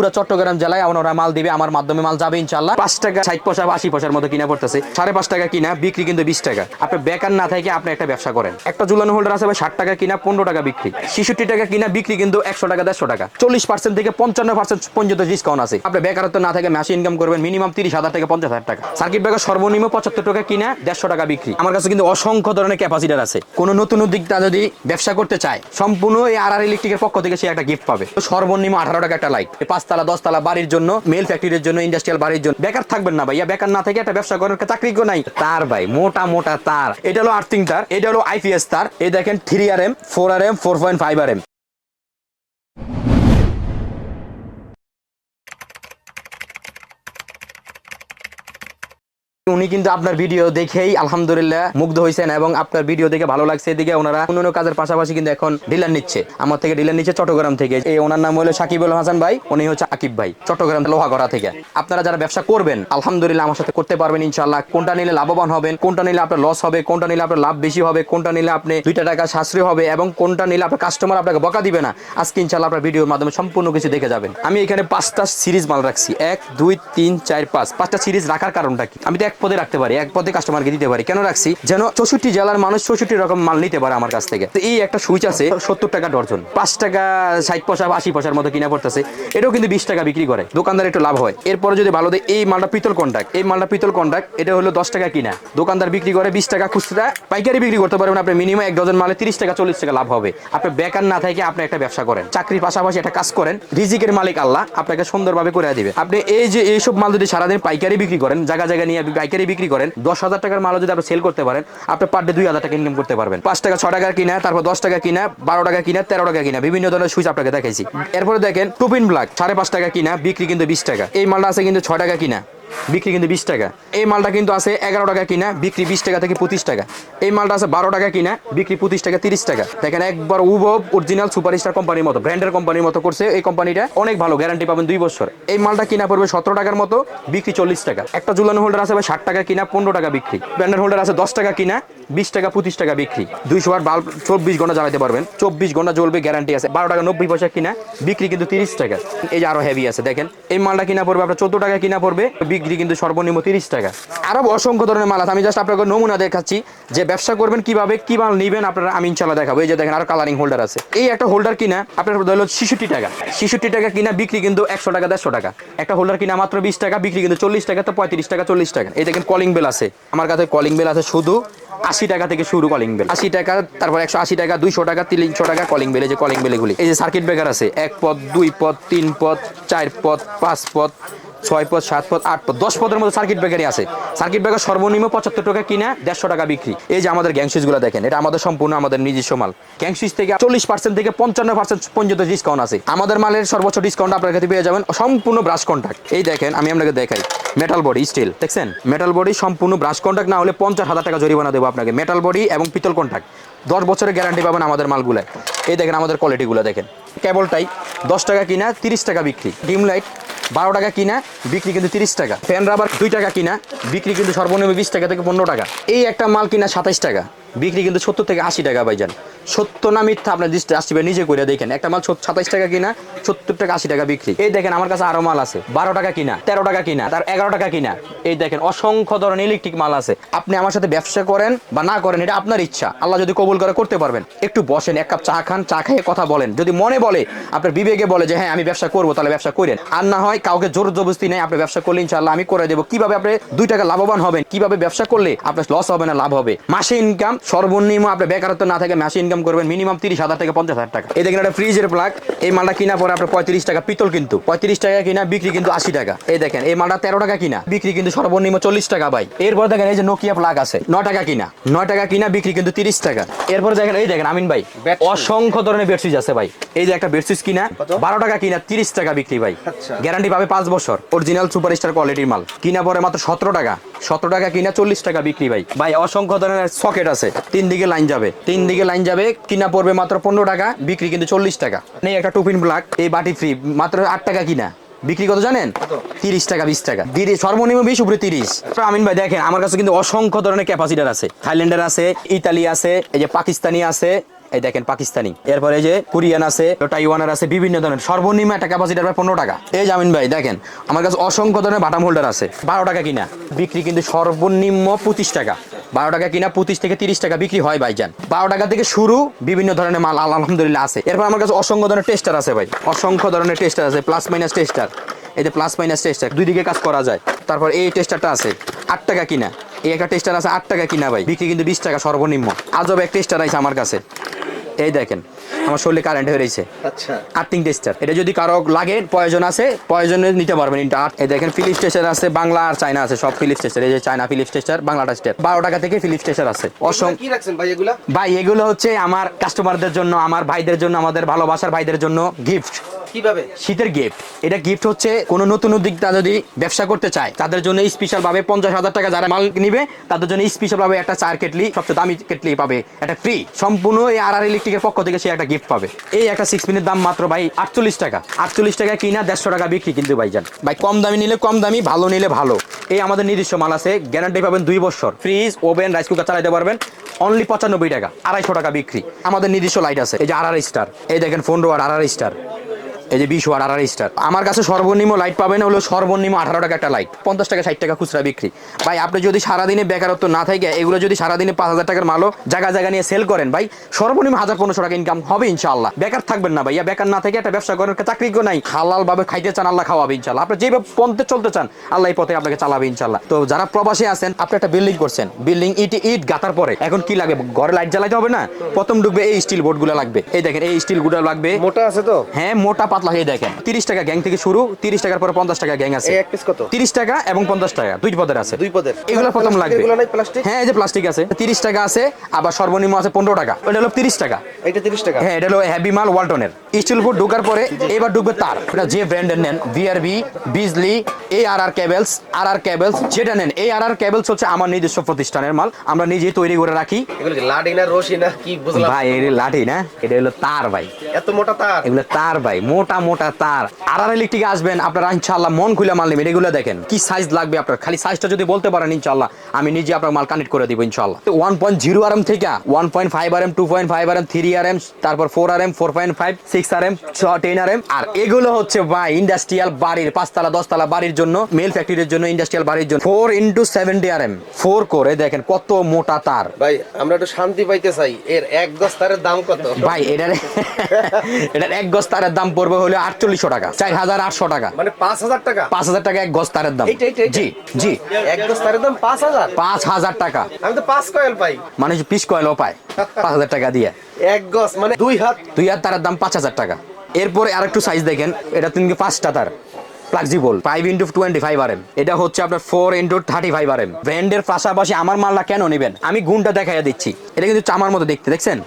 পুরো চট্টগ্রাম জেলায় ওনারা মাল দিবে, আমার মাধ্যমে মাল যাবে ইনশাল্লাহ পাঁচ টাকা, ষাট পয়সা বা আশি পয়সার মতো কিনা পড়তেছে। সাড়ে পাঁচ টাকা কিনা, বিক্রি কিন্তু বিশ টাকা। আপনি বেকার না থাকে আপনি একটা ব্যবসা করেন। একটা ঝুলানো হোল্ডার আছে ষাট টাকা কিনা, পনেরো টাকা বিক্রি। ছেষট্টি টাকা কিনা, বিক্রি কিন্তু একশো টাকা, দেড়শো টাকা। চল্লিশ পার্সেন্ট থেকে পঞ্চান্ন পার্সেন্ট পর্যন্ত ডিসকাউন্ট আছে। আপনি বেকারত্ব না থাকে মাসে ইনকাম করবেন মিনিমাম তিরিশ হাজার থেকে পঞ্চাশ হাজার টাকা। সার্কিট ব্রেকার সর্বনিম্ন পঁচাত্তর টাকা কিনা, দেড়শো টাকা বিক্রি। আমার কাছে কিন্তু অসংখ্য ধরনের ক্যাপাসিটার আছে। কোনো নতুন উদ্যোক্তা যদি ব্যবসা করতে চায়, সম্পূর্ণ এই আর আর ইলেকট্রিকের পক্ষ থেকে সে একটা গিফট পাবে। সর্বনিম্ন আঠারো টাকা একটা লাইট পাঁচতলা, দশতলা বাড়ির জন্য মেল ফ্যাক্টরির জন্য ইন্ডাস্ট্রিয়াল বাড়ির জন্য। বেকার থাকবেন না ভাইয়া, বেকার না থেকে একটা ব্যবসা করার চাকরি কেউ নাই। তার ভাই, মোটা মোটা তার। এটা হলো আর্থিং তার, এটা হলো আইপিএস তার। এই দেখেন three R M four R M four point five R M উনি কিন্তু আপনার ভিডিও দেখেই আলহামদুলিল্লাহ মুগ্ধ হয়েছেন এবং আপনার ভিডিও দেখে ভালো লাগছে। এদিকে ওনারা অন্য কাজের পাশাপাশি কিন্তু এখন ডিলার নিচ্ছে। আমার থেকে ডিলার নিচ্ছে চট্টগ্রাম থেকে। এই ওনার নাম হলো সাকিবুল হাসান ভাই, উনি হচ্ছে আকিব ভাই, চট্টগ্রাম লোহাগড়া থেকে। আপনারা যারা ব্যবসা করবেন, আলহামদুলিল্লাহ আমার সাথে করতে পারবেন ইনশাল্লাহ কোনটা নিলে লাভবান হবেন কোনটা নিলে আপনার লস হবে, কোনটা নিলে আপনার লাভ বেশি হবে, কোনটা নিলে আপনি দুইটা টাকা সাশ্রয় হবে এবং কোনটা নিলে আপনার কাস্টমার আপনাকে বকা দিবে না। আজকে ইনশাল্লাহ আপনার ভিডিওর মাধ্যমে সম্পূর্ণ কিছু দেখে যাবেন। আমি এখানে পাঁচটা সিরিজ মাল রাখছি। এক, দুই, তিন, চার, পাঁচ। পাঁচটা সিরিজ রাখার কারণটা কি? আমি তো এক পদে রাখতে পারি, এক পদে কাস্টমারকে দিতে পারি। কেন রাখছি? যেন চৌষট্টি জেলার মানুষ চৌষট্টি রকম মাল নিতে পারে আমার কাছ থেকে। তো এই একটা সুইচ আছে, সত্তর টাকা ডর্জন। পাঁচ টাকা, ষাট পয়সা, আশি পয়সার মতো কিনা পড়তেছে। এটাও কিন্তু বিশ টাকা বিক্রি করে। দোকানদার একটু লাভ হয়। এরপরে যদি ভালো দেয়, এই মালটা পিতল কন্ট্রাক্ট এই মালটা পিতল কন্ট্রাক্ট এটা হলো দশ টাকা কিনা। দোকানদার বিক্রি করে, বিশ টাকা খুচরা, পাইকারি বিক্রি করতে পারবেন। আপনি মিনিমাম এক ডজন মালে তিরিশ টাকা, চল্লিশ টাকা লাভ হবে। আপনি বেকার না থেকে আপনি একটা ব্যবসা করেন। চাকরির পাশাপাশি একটা কাজ করেন। রিজিকের মালিক আল্লাহ আপনাকে সুন্দরভাবে করে দিবে। আপনি এই যে এইসব মাল যদি সারাদিন পাইকারি বিক্রি করেন, জায়গা জায়গা নিয়ে পাইকারি বিক্রি করেন, দশ হাজার টাকার মালও যদি আপনি সেল করতে পারেন, আপনি পার ডে দুই হাজার টাকা ইনকাম করতে পারবেন। পাঁচ টাকা, ছ টাকা কিনা, তারপর দশ টাকা কিনা, বারো টাকা কিনা, তেরো টাকা কিনা, বিভিন্ন ধরনের সুইচ আপনাকে দেখাইছি। এরপরে দেখেন টুপিন ব্লাক সাড়ে পাঁচ টাকা কিনা, বিক্রি কিন্তু বিশ টাকা। এই মালটা আছে কিন্তু ছ টাকা কিনা। বিক্রি কিন্তু বিশ টাকা। এই মালটা কিন্তু আছে এগারো টাকা কিনা, বিক্রি বিশ টাকা থেকে পঁচিশ টাকা। এই মালটা আছে বারো টাকা কিনা, বিক্রি পঁচিশ টাকা, তিরিশ টাকা। দেখেন একবার উবব অরিজিনাল সুপারস্টার কোম্পানির মতো ব্র্যান্ডের কোম্পানির মতো করছে এই কোম্পানিটা অনেক ভালো গ্যারান্টি পাবেন দুই বছর। এই মালটা কিনা পড়বে সতেরো টাকার মতো, বিক্রি চল্লিশ টাকা। একটা জুলানো হোল্ডার আছে ষাট টাকা কিনা, পনেরো টাকা বিক্রি। ব্র্যান্ডের হোল্ডার আছে দশ টাকা কিনা বিশ টাকা, পঁচিশ টাকা বিক্রি। দুইশো বার বাল্ব চব্বিশ ঘণ্টা জ্বালাতে পারবেন। চব্বিশ ঘণ্টা জ্বলবে গ্যারান্টি আছে। বারো টাকা, নব্বই পয়সা কিনা, বিক্রি কিন্তু তিরিশ টাকা। এই যে আরও হেভি আছে, দেখেন। এই মালটা কিনা পড়বে, আপনার চোদ্দ টাকা কিনা পড়বে, বিক্রি কিন্তু সর্বনিম্ন তিরিশ টাকা। আরও অসংখ্য ধরনের মাল আছে। আমি জাস্ট আপনাকে নমুনা দেখাচ্ছি যে ব্যবসা করবেন, কীভাবে কি মাল নিবেন, আপনারা আমি ইনশাল্লাহ দেখাবো। এই যে দেখেন, আরও কালারিং হোল্ডার আছে। এই একটা হোল্ডার কিনা, আপনার হলো ছেষট্টি টাকা। ছেষট্টি টাকা কিনা, বিক্রি কিন্তু একশো টাকা, দেড়শো টাকা। একটা হোল্ডার কিনা মাত্র বিশ টাকা, বিক্রি কিন্তু চল্লিশ টাকা, তো পঁয়ত্রিশ টাকা, চল্লিশ টাকা। এই দেখেন কলিং বেল আছে। আমার কাছে কলিং বেল আছে শুধু আশি টাকা থেকে শুরু কলিং বেল আশি টাকা, তারপর একশো আশি টাকা, দুইশো টাকা, তিনশো টাকা কলিং বেলে যে কলিং বেলেগুলি এই যে সার্কিট ব্রেকার আছে, এক পথ, দুই পথ, তিন পথ, চার পথ, পাঁচ পদ ছয় পদ, সাত পদ, আট পদ, দশ পদের মধ্যে সার্কিট ব্রেকারই আছে। সার্কিট ব্রেকার সর্বনিম্ন পঁচাত্তর টাকা কিনা, দেড়শো টাকা বিক্রি। এই যে আমাদের গ্যাং সুইচগুলো দেখেন, এটা আমাদের সম্পূর্ণ আমাদের নিজস্ব মাল। গ্যাংসুইচ থেকে চল্লিশ পার্সেন্ট থেকে পঞ্চান্ন পার্সেন্ট পর্যন্ত ডিসকাউন্ট আছে। আমাদের মালের সর্বোচ্চ ডিসকাউন্ট আপনার কাছে পেয়ে যাবেন সম্পূর্ণ ব্রাশ কন্ট্যাক্ট এই দেখেন, আমি আপনাকে দেখাই মেটাল বডি স্টিল দেখছেন? মেটাল বডি সম্পূর্ণ ব্রাশ কন্ট্যাক্ট না হলে পঞ্চাশ হাজার টাকা জরিমানা দেবো আপনাকে। মেটাল বডি এবং পিতল কন্ট্যাক্ট দশ বছরের গ্যারান্টি পাবেন আমাদের মালগুলো এই দেখেন আমাদের কোয়ালিটিগুলো দেখেন। কেবলটাই দশ টাকা কিনা, তিরিশ টাকা বিক্রি। ডিম লাইট বারো টাকা কিনা, বিক্রি কিন্তু তিরিশ টাকা। ফ্যান রাবার দুই টাকা কিনা, বিক্রি কিন্তু সর্বনিম্ন বিশ টাকা থেকে পনেরো টাকা। এই একটা মাল কিনা সাতাইশ টাকা। বিক্রি কিন্তু সত্তর থেকে আশি টাকা ভাইজান। সত্য না মিথ্যা, আপনার দৃষ্টি আসবে নিজে করে দেখেন। একটা মাল সাতাইশ টাকা কিনা, সত্তর টাকা, আশি টাকা বিক্রি। এই দেখেন আমার কাছে আরও মাল আছে, বারো টাকা কিনা, তেরো টাকা কিনা, তার এগারো টাকা কিনা। এই দেখেন অসংখ্য ধরনের ইলেকট্রিক মাল আছে। আপনি আমার সাথে ব্যবসা করেন বা না করেন, এটা আপনার ইচ্ছা। আল্লাহ যদি কবুল করে, করতে পারবেন। একটু বসেন, এক কাপ চা খান, চা খেয়ে কথা বলেন। যদি মনে বলে, আপনার বিবেকে বলে যে হ্যাঁ আমি ব্যবসা করব, তাহলে ব্যবসা করেন। আর না হয় কাউকে জোর জবরদস্তি নেই আপনি ব্যবসা করলে ইনশাল্লাহ আমি করে দেবো। কীভাবে আপনি দুই টাকা লাভবান হবেন? কীভাবে ব্যবসা করলে আপনার লস হবে না, লাভ হবে? মাসে ইনকাম সর্বনিম্ন আপনি বেকারত্ব না থাকে মাসে ইনকাম করবেন মিনিমাম তিরিশ হাজার থেকে পঞ্চাশ হাজার টাকা। এই দেখেন একটা ফ্রিজের প্লাগ এই মালটা কিনা পরে আপনার পঁয়ত্রিশ টাকা পিতল কিন্তু পঁয়ত্রিশ টাকা কিনা বিক্রি কিন্তু আশি টাকা। এই দেখেন এই মালটা তেরো টাকা কিনা বিক্রি কিন্তু সর্বনিম্ন চল্লিশ টাকা ভাই। এরপর দেখেন এই যে নোকিয়া প্লাগ আছে নয় টাকা কিনা নয় টাকা কিনা বিক্রি কিন্তু তিরিশ টাকা। এরপর দেখেন এই দেখেন আমিন ভাই অসংখ্য ধরনের বেডশিট আছে ভাই। এই যে একটা বেডশিট কিনা বারো টাকা কিনা তিরিশ টাকা বিক্রি ভাই। গ্যারান্টি পাবে পাঁচ বছর অরিজিনাল সুপারস্টার কোয়ালিটির মাল। কিনা পরে মাত্র সতেরো টাকা সতেরো টাকা কিনা চল্লিশ টাকা বিক্রি ভাই। ভাই অসংখ্য ধরনের সকেট আছে। তিন দিকে লাইন যাবে। তিন দিকে লাইন যাবে কিনা পড়বে মাত্র পনেরো টাকা বিক্রি কিন্তু চল্লিশ টাকা। নেই একটা টুপিন ব্লাক এই বাটি ফ্রি মাত্র আট টাকা কিনা। বিক্রি কত জানেন? তিরিশ টাকা বিশ টাকা। তিরিশ সর্বনিম্ন বিশ উপরে তিরিশ। আমিন ভাই দেখেন আমার কাছে কিন্তু অসংখ্য ধরনের ক্যাপাসিটার আছে। থাইল্যান্ডের আছে ইতালি আছে এই যে পাকিস্তানি আছে এই দেখেন পাকিস্তানি। এরপরে যে কোরিয়ান আছে টাইওয়ানের আছে, বিভিন্ন ধরনের, সর্বনিম্ন একটা ক্যাপাসিটি ভাই পনেরো টাকা। এই জামিন ভাই, দেখেন, আমার কাছে অসংখ্য ধরনের বাটাম হোল্ডার আছে। বারো টাকা কিনা, বিক্রি কিন্তু সর্বনিম্ন পঁচিশ টাকা। বারো টাকা কিনা, পঁচিশ থেকে তিরিশ টাকা বিক্রি হয় ভাই ভাইজান বারো টাকা থেকে শুরু বিভিন্ন ধরনের মাল, আল- আলহামদুলিল্লাহ আছে। এরপর আমার কাছে অসংখ্য ধরনের টেস্টার আছে ভাই। অসংখ্য ধরনের টেস্টার আছে প্লাস মাইনাস টেস্টার যে প্লাস মাইনাস টেস্টার দুই দিকে কাজ করা যায়। তারপর এই টেস্টারটা আছে, আট টাকা কিনা। এই একটা টেস্টার আছে, আট টাকা কিনা ভাই। বিক্রি কিন্তু বিশ টাকা সর্বনিম্ন। আজব এক টেস্টার আছে আমার কাছে। এই দেখেন আমার শরীরে কারেন্ট হয়ে রয়েছে। আচ্ছা। আর্থিং টেস্টার এটা যদি কারও লাগে প্রয়োজন আছে প্রয়োজনে নিতে পারবেন এই দেখেন ফিলিপ স্টেশন আছে বাংলা আর চায়না আছে সব ফিলিপ স্টেশন এই যে China Philip station Bangla state বারো টাকা থেকে ফিলিপ স্টেশন আছে। অসম কি রাখছেন ভাই এগুলো? ভাই এগুলো হচ্ছে আমার কাস্টমারদের জন্য আমার ভাইদের জন্য আমাদের ভালোবাসার ভাইদের জন্য গিফট কীভাবে? শীতের গিফট এটা গিফট হচ্ছে কোনো নতুন উদ্যোক্তা যদি ব্যবসা করতে চায়, তাদের জন্য স্পেশাল ভাবে পঞ্চাশ হাজার টাকা যারা মাল নিবে, তাদের জন্য স্পেশাল ভাবে একটা চার কেটলি, সবচেয়ে দামি কেটলি পাবে। এটা ফ্রি সম্পূর্ণ এই আর আর ইলেকট্রিকের পক্ষ থেকে সে একটা গিফট পাবে। এই একটা সিক্স মিনিট দাম মাত্র ভাই আটচল্লিশ টাকা। আটচল্লিশ টাকা কিনা দেড়শো টাকা বিক্রি কিন্তু ভাইজান ভাই কম দামি নিলে কম দামি, ভালো নিলে ভালো। এই আমাদের নিজস্ব মাল আছে গ্যারান্টি পাবেন দুই বছর। ফ্রিজ ওভেন রাইস কুকার চালাতে পারবেন। অনলি পঁচানব্বই টাকা, আড়াইশো টাকা বিক্রি। আমাদের নিজস্ব লাইট আছে, এই যে আর আর স্টার এই দেখেন ফোন রোয়ার আর স্টার এই যে বিশ ওয়াট আড়াই স্টার। আমার কাছে সর্বনিম্ন লাইট পাবেন হলো সর্বনিম্ন আঠারো টাকা একটা লাইট পঞ্চাশ টাকা ষাট টাকা খুচরা বিক্রি। ভাই আপনি যদি সারাদিনে বেকারত্ব না থাকে এগুলো যদি সারাদিনে পাঁচ হাজার টাকার মালও জায়গা জায়গা নিয়ে সেল করেন ভাই সর্বনিম্ন হাজার পনেরোশো টাকা ইনকাম হবে ইনশাল্লাহ বেকার থাকবেন না ভাইয়া। বেকার না থেকে একটা ব্যবসা করেন চাকরি নাই। হালাল ভাবে খাইতে চান আল্লাহ খাওয়াবে ইনশাল্লাহ আপনি যেভাবে পন্থে চলতে চান আল্লাহ এই পথে আপনাকে চালাবে ইনশাল্লাহ তো যারা প্রবাসী আছেন আপনি একটা বিল্ডিং করছেন। বিল্ডিং ইট ইট গাতার পরে। এখন কি লাগবে ঘরে লাইট জ্বালাইতে হবে না? প্রথম ডুববে এই স্টিল বোর্ডগুলো লাগবে। এই দেখেন এই স্টিলগুলো লাগবে। মোটা আছে তো? হ্যাঁ মোটা পাতলা হয়ে দেখেন। তিরিশ টাকা গ্যাং থেকে শুরু তিরিশ টাকার পরে পঞ্চাশ টাকা গ্যাং আছে। এক পিস কত? তিরিশ টাকা এবং পঞ্চাশ টাকা দুই পদের আছে। দুই পদের। এগুলো প্রথম লাগবে। হ্যাঁ এই যে প্লাস্টিক আছে। তিরিশ টাকা আছে আবার সর্বনিম্ন আছে পনেরো টাকা। ওটা হলো তিরিশ টাকা। এটা 30 টাকা? হ্যাঁ এটা হলো হ্যাভি মাল ওয়ালটনের স্টিল ফুড ঢোকার পরে এবার ঢুকবে তার। এটা যে ব্র্যান্ডের নেন ভিআরবি বিজলি এ আর আর কেবলস আর আর কেবলস যেটা নেন এই আর আর কেবলস হচ্ছে আমার নিজস্ব প্রতিষ্ঠানের মাল। আমরা নিজেই তৈরি করে রাখি। লাডি না রশি না? কি বুঝলাম? ভাই এটা লাঠি না এটা হলো তার ভাই। এত মোটা তার? এগুলো তার ভাই মোটা মোটা মোটা তার। আর আর ইলেকট্রিক আসবেন আপনারা ইনশাল্লাহ মন খুলে মাল নেবেন। এগুলো দেখেন কি সাইজ লাগবে আপনার? খালি সাইজটা যদি বলতে পারেন ইনশাল্লাহ আমি নিজে আপনার মাল কানেক্ট করে দিব ইনশাল্লাহ one point zero R M থেকে one point five R M two point five R M three R M তারপর four R M four point five six R M ten R M R এগুলো হচ্ছে ভাই industrial বাড়ির পাঁচতলা দশতলা বাড়ির জন্য মেল ফ্যাক্টরির জন্য ইন্ডাস্ট্রিয়াল বাড়ির জন্য। Four into seventy R M four করে দেখেন কত মোটা তার। ভাই আমরা একটু শান্তি পাইতে চাই এর এক গজ তারের দাম কত? ভাই এটার এটার এক গজ তারের দাম পড়বে হলো আটচল্লিশশো টাকা চার হাজার আটশো টাকা। মানে পাঁচ হাজার টাকা? পাঁচ হাজার টাকা এক গজ তারের দাম? জি জি। এক গজ তারের দাম পাঁচ হাজার পাঁচ হাজার টাকা। আমি তো পাঁচ কয়েল পাই। মানুষ পিস কয়েলও পায় পাঁচ হাজার টাকা দিয়ে। এক গজ মানে দুই হাত। দুই হাজার তারের দাম পাঁচ হাজার টাকা। এরপরে আর একটু সাইজ দেখেন এটা তুমি পাঁচটা তার। Flexible five into twenty five R M এটা হচ্ছে আপনার four into thirty five R M ব্র্যান্ডের পাশাপাশি আমার মালটা কেন নেবেন? আমি গুণটা দেখাইয়া দিচ্ছি। এটা কিন্তু চামার মতো দেখতে দেখছেন?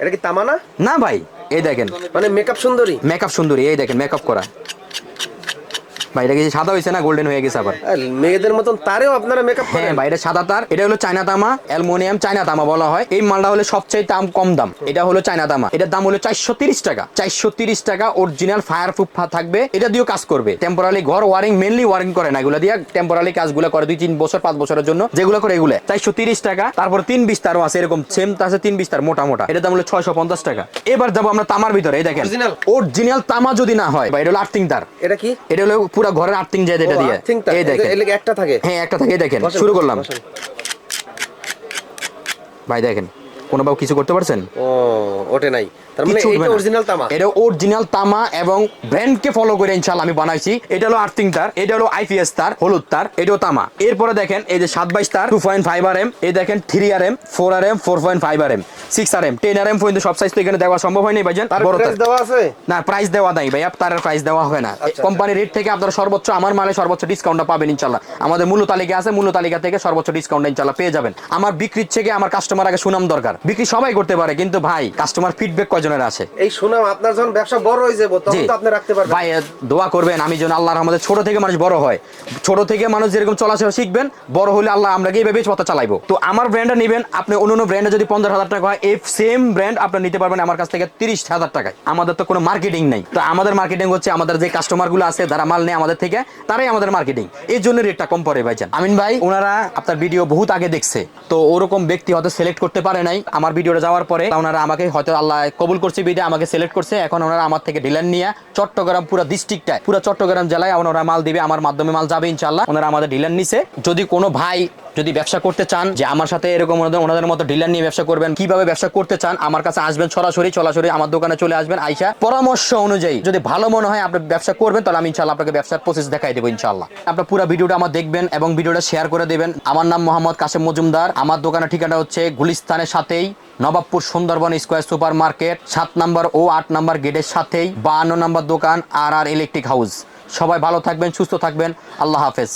এটা কি তামানা? না ভাই। এই দেখেন। মানে মেকআপ সুন্দরী? মেকআপ সুন্দরী এই দেখেন মেকআপ করা। ভাই এটা কি সাদা হয়েছে না গোল্ডেন হয়ে গেছে আবার? মেয়েদের মতন তারেও আপনারা মেকআপ হ্যাঁ করেন। ভাই এটা সাদা তার এটা হলো চায়না তামা অ্যালুমিনিয়াম চায়না তামা বলা হয়। এই মালটা হলো সবচেয়ে দাম কম দাম। এটা হলো চায়না তামা। এটার দাম হলো চারশো তিরিশ টাকা। চারশো তিরিশ টাকা অরিজিনাল ফায়ার প্রুফ থাকবে। এটা দিয়েও কাজ করবে। টেম্পোরালি ঘর ওয়ারিং মেনলি ওয়ারিং করে না এগুলো দিয়ে টেম্পোরালি কাজগুলো করে দুই তিন বছর পাঁচ বছরের জন্য। যেগুলো করে এগুলো। চারশো তিরিশ টাকা তারপর তিন বিস্তারও আছে এরকম সেম আছে তিন বিস্তার মোটা মোটা। এটার দাম হলো ছয়শো পঞ্চাশ টাকা। এবার যাব আমরা তামার ভিতরে এই দেখেন। অরিজিনাল তামা যদি না হয় বা এটা হলো আর্থিং তার। এটা কি? এটা হলো পুরো ঘরের আর্থিং যায় এটা দিয়ে। এই দেখেন। একটা থাকে। হ্যাঁ একটা থাকে দেখেন। শুরু করলাম। ভাই দেখেন। কোনো বাবু কিছু করতে পারছেন? ও ওটে নাই। তার মানে এটা অরিজিনাল তামা? এটা অরিজিনাল তামা এবং ব্র্যান্ডকে ফলো করে ইনশাল্লাহ আমি বানাইছি। এটা হলো আর্থিং তার এটা হলো আইপিএস তার হলুদ তার এটাও তামা। এরপরে দেখেন এই যে সাত বাইশ তার two point five R M এই দেখেন three R M four R M four point five R M six R M ten R M পর্যন্ত সব সাইজ তো এখানে দেওয়া সম্ভব হয়নি ভাইজান। তার বড় তার। প্রাইস দেওয়া আছে? না প্রাইস দেওয়া নাই ভাই তার প্রাইস দেওয়া হয় না। কোম্পানি রেট থেকে আপনারা সর্বোচ্চ আমার মালে সর্বোচ্চ ডিসকাউন্টটা পাবেন ইনশাল্লাহ আমাদের মূল্য তালিকা আছে মূল্য তালিকা থেকে সর্বোচ্চ ডিসকাউন্ট ইনশাল্লাহ পেয়ে যাবেন। আমার বিক্রির থেকে আমার কাস্টমার আগে সুনাম দরকার। বিক্রি সবাই করতে পারে কিন্তু ভাই কাস্টমার ফিডব্যাক কয়জনের আছে? এই সুনাম আপনার যখন ব্যবসা বড় হয়ে যাব তখন তো আপনি রাখতে পারবেন। ভাই দোয়া করবেন আমি যেন আল্লাহর আমাদের ছোট থেকে মানুষ বড় হয়। ছোট থেকে মানুষ যেরকম চলাচল শিখবেন বড় হলে আল্লাহ আমরা গিয়ে ভেবে পথা চালাইবো। তো আমার ব্র্যান্ডটা নেবেন আপনি অন্য অন্য ব্র্যান্ডে যদি পঞ্চাশ হাজার টাকা হয় এই সেম ব্র্যান্ড আপনি নিতে পারবেন আমার কাছ থেকে তিরিশ হাজার টাকায়। আমাদের তো কোনো মার্কেটিং নেই। তো আমাদের মার্কেটিং হচ্ছে আমাদের যে কাস্টমারগুলো আছে যারা মাল নেয় আমাদের থেকে তারাই আমাদের মার্কেটিং এই জন্য রেটটা কম পড়ে ভাইজান। আমিন ভাই। ওনারা আপনার ভিডিও বহুত আগে দেখছে। তো ওরকম ব্যক্তি হয়তো সিলেক্ট করতে পারে নাই। আমার ভিডিওটা যাওয়ার পরে ওনারা আমাকে হয়তো আল্লাহ কবুল করছে বিদে আমাকে সিলেক্ট করছে। এখন ওনারা আমার থেকে ডিলার নিয়ে চট্টগ্রাম পুরো ডিস্ট্রিক্টটায় পুরো চট্টগ্রাম জেলায় ওনারা মাল দিবে, আমার মাধ্যমে মাল যাবে ইনশাল্লাহ ওনারা আমাদের ডিলার নিছে। যদি কোনো ভাই যদি ব্যবসা করতে চান, যে আমার সাথে এরকম ওনাদের মতো ডিলার নিয়ে ব্যবসা করবেন, কীভাবে ব্যবসা করতে চান, আমার কাছে আসবেন সরাসরি সরাসরি আমার দোকানে চলে আসবেন, আইসা পরামর্শ অনুযায়ী যদি ভালো মনে হয় আপনি ব্যবসা করবেন, তাহলে আমি ইনশাল্লাহ আপনাকে ব্যবসার প্রসেস দেখাই দেবো ইনশাল্লাহ আপনার পুরো ভিডিওটা আমার দেখবেন এবং ভিডিওটা শেয়ার করে দেবেন। আমার নাম মোহাম্মদ কাশেম মজুমদার। আমার দোকানের ঠিকানা হচ্ছে গুলিস্তানের সাথেই Nawabpur Sundarban square super market সাত নম্বর ও আট নম্বর গেটের সাথেই বাহান্ন নম্বর দোকান আর আর ইলেকট্রিক হাউস। সবাই ভালো থাকবেন, সুস্থ থাকবেন। আল্লাহ হাফেজ।